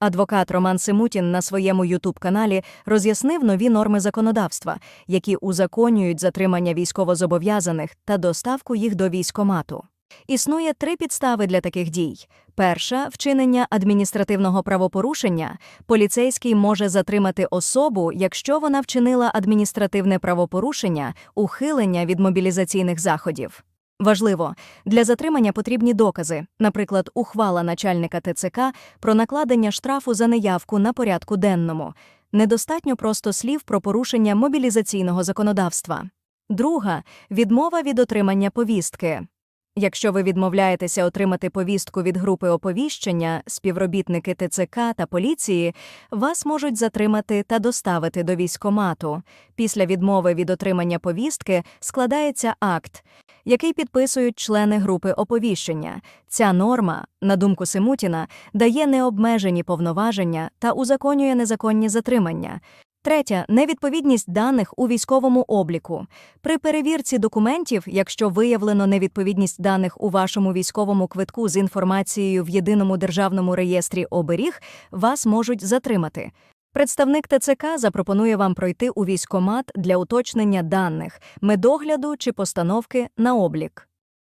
Адвокат Роман Симутін на своєму Ютуб-каналі роз'яснив нові норми законодавства, які узаконюють затримання військовозобов'язаних та доставку їх до військомату. Існує три підстави для таких дій. Перша вчинення адміністративного правопорушення. Поліцейський може затримати особу, якщо вона вчинила адміністративне правопорушення, ухилення від мобілізаційних заходів. Важливо, для затримання потрібні докази, наприклад, ухвала начальника ТЦК про накладення штрафу за неявку на порядку денному. Недостатньо просто слів про порушення мобілізаційного законодавства. Друга відмова від отримання повістки. Якщо ви відмовляєтеся отримати повістку від групи оповіщення, співробітники ТЦК та поліції, вас можуть затримати та доставити до військомату. Після відмови від отримання повістки складається акт, який підписують члени групи оповіщення. Ця норма, на думку Симутіна, дає необмежені повноваження та узаконює незаконні затримання. Третя невідповідність даних у військовому обліку. При перевірці документів, якщо виявлено невідповідність даних у вашому військовому квитку з інформацією в єдиному державному реєстрі оберіг, вас можуть затримати. Представник ТЦК запропонує вам пройти у військомат для уточнення даних, медогляду чи постановки на облік.